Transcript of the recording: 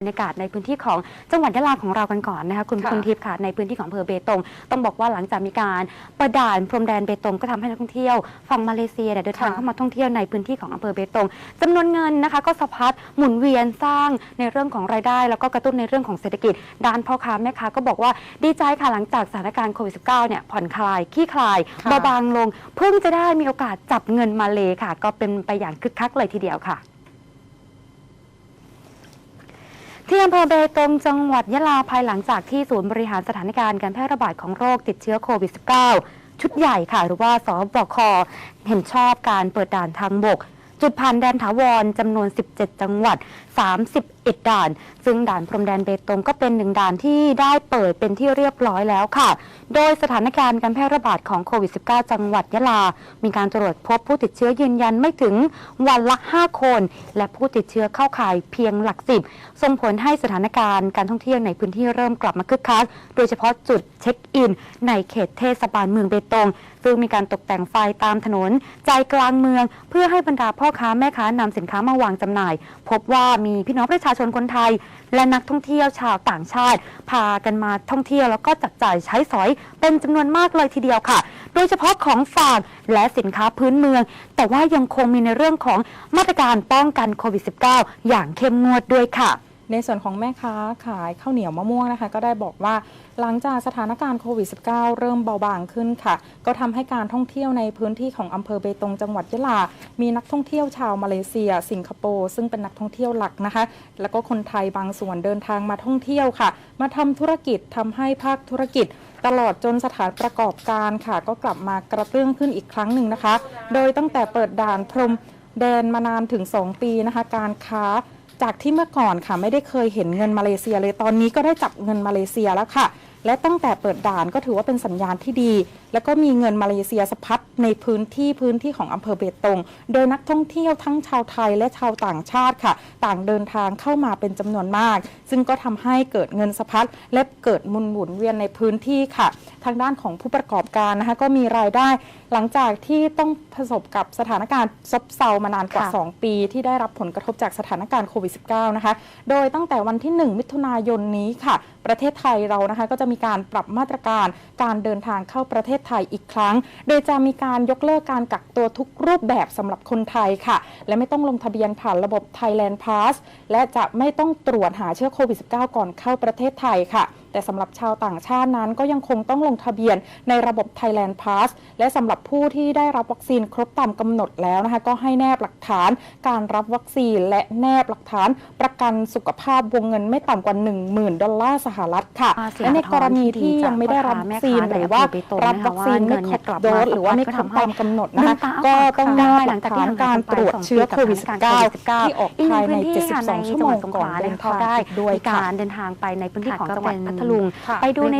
บรรยากาศในพื้นที่ของจังหวัดยะลาของเรากันก่อนนะคะคุณค่ะคุณทิพย์ค่ะในพื้นที่ของอำเภอเบตง ต้องบอกว่าหลังจากมีการเปิดด่านพรมแดนเบตงก็ทำให้นักท่องเที่ยวฝั่งมาเลเซียเนี่ยเดินทางค่ะเข้ามาท่องเที่ยวในพื้นที่ของอำเภอเบตงจำนวนเงินนะคะก็สะพัดหมุนเวียนสร้างในเรื่องของรายได้ แล้วก็กระตุ้นในเรื่องของเศรษฐกิจด้านพ่อค้าแม่ค้าก็บอกว่าดีใจค่ะหลังจากสถานการณ์โควิด -19 เนี่ยผ่อนคลายขี้คลายค่ะเบาบางลง เพิ่งจะได้มีโอกาสจับเงินมาเลค่ะ ก็เป็นไปอย่างคึกคักเลยทีเดียวค่ะ ที่อำเภอเบตงจังหวัดยะลาภายหลังจากที่ศูนย์บริหารสถานการณ์การแพร่ระบาดของโรคติดเชื้อโควิด -19 ชุดใหญ่ค่ะ หรือว่าสบคเห็นชอบการเปิดด่านทางบก จุดผ่านแดนถาวรจำนวน 17 จังหวัด 31 ด่าน ซึ่งด่านพรมแดนเบตงก็เป็นหนึ่งด่านที่ได้เปิดเป็นที่เรียบร้อยแล้วค่ะ โดยสถานการณ์การแพร่ระบาดของโควิด -19 จังหวัดยะลา มีการตรวจพบผู้ติดเชื้อยืนยันไม่ถึงวันละ 5 คน และผู้ติดเชื้อเข้าข่ายเพียงหลักสิบส่งผลให้สถานการณ์การท่องเที่ยวในพื้นที่เริ่มกลับมาคึกคัก โดยเฉพาะจุดเช็คอิน ในเขตเทศบาลเมืองเบตงซึ่งมีการตกแต่งไฟตามถนน ใจกลางเมือง เพื่อให้บรรดาพ่อค้าแม่ค้านำสินค้ามาวางจำหน่าย พบว่ามีพี่น้องประชาชนคนไทย และนักท่องเที่ยวชาวต่างชาติ พากันมาท่องเที่ยวแล้วก็จับจ่ายใช้สอย เป็นจำนวนมากเลยทีเดียวค่ะ โดยเฉพาะของฝากและสินค้าพื้นเมือง แต่ว่ายังคงมีในเรื่องของมาตรการป้องกันโควิด -19 อย่างเข้มงวดด้วยค่ะ ในส่วนของแม่ค้าขายข้าวเหนียวมะม่วงนะคะ ก็ได้บอกว่าหลังจากสถานการณ์โควิด -19 เริ่มเบาบางขึ้นค่ะ ก็ทำให้การท่องเที่ยวในพื้นที่ของอำเภอเบตงจังหวัดยะลา มีนักท่องเที่ยวชาวมาเลเซีย สิงคโปร์ซึ่งเป็นนักท่องเที่ยวหลักนะคะ แล้วก็คนไทยบางส่วนเดินทางมาท่องเที่ยวค่ะ มาทำธุรกิจทำให้ภาคธุรกิจตลอดจนสถานประกอบการค่ะ ก็กลับมากระเตื้องขึ้นอีกครั้งหนึ่งนะคะ โดยตั้งแต่เปิดด่านพรมแดนมานานถึง 2 ปีนะคะ การค้า จากที่เมื่อก่อนค่ะไม่ได้เคยเห็นเงินมาเลเซียเลยตอนนี้ก็ได้จับเงินมาเลเซียแล้วค่ะ และตั้งแต่เปิดด่านก็ถือว่าเป็นสัญญาณที่ดี แล้วก็มีเงินมาเลเซียสะพัดในพื้นที่พื้นที่ของอำเภอเบตง โดยนักท่องเที่ยวทั้งชาวไทยและชาวต่างชาติค่ะ ต่างเดินทางเข้ามาเป็นจำนวนมาก ซึ่งก็ทำให้เกิดเงินสะพัดและเกิดหมุนหมุนเวียนในพื้นที่ค่ะ ทางด้านของผู้ประกอบการนะคะก็มีรายได้ หลังจากที่ต้องประสบกับสถานการณ์ซบเซามานานกว่าค่ะ2ปี ที่ได้รับผลกระทบจากสถานการณ์โควิด -19 นะคะ โดยตั้งแต่วันที่ 1 มิถุนายนนี้ค่ะ ประเทศไทยเรานะคะก็จะมีการปรับมาตรการการเดินทางเข้าประเทศไทยอีกครั้ง โดยจะมีการยกเลิกการกักตัวทุกรูปแบบสำหรับคนไทยค่ะ และไม่ต้องลงทะเบียนผ่านระบบ Thailand Pass และจะไม่ต้องตรวจหาเชื้อโควิด -19 ก่อนเข้าประเทศไทยค่ะแต่สำหรับชาวต่างชาตินั้นก็ยังคงต้องลงทะเบียนในระบบ Thailand Pass และสำหรับผู้ที่ได้รับวัคซีนครบตามกำหนดแล้วนะคะก็ให้แนบหลักฐานการรับวัคซีน และแนบหลักฐานประกันสุขภาพวงเงินไม่ต่ำกว่า 10,000 ดอลลาร์สหรัฐค่ะอ่าเสียและในกรณีที่จากยังไม่ได้รับวัคซีนพ่อค้าแม่ค้าหรือว่าในอำเภอเบตงรับนะคะวัคซีนว่าเงิไม่นคเนี่รยบกลับโดมาสหรือว่าไม่ครบก็ทำให้ตามกำหนดนะคะน้ำตาก็ออกต้องค่ะแนบหลักฐานการตรวจเชื้อโควิด -19 ที่ออกภายใน 72 ชั่วโมงก่อนเดินทางอีกด้วยมีค่ะการเดินทางไปในพื้นที่ค่ะของก็จังหวัดเป็นพัทลุงค่ะไปดูใน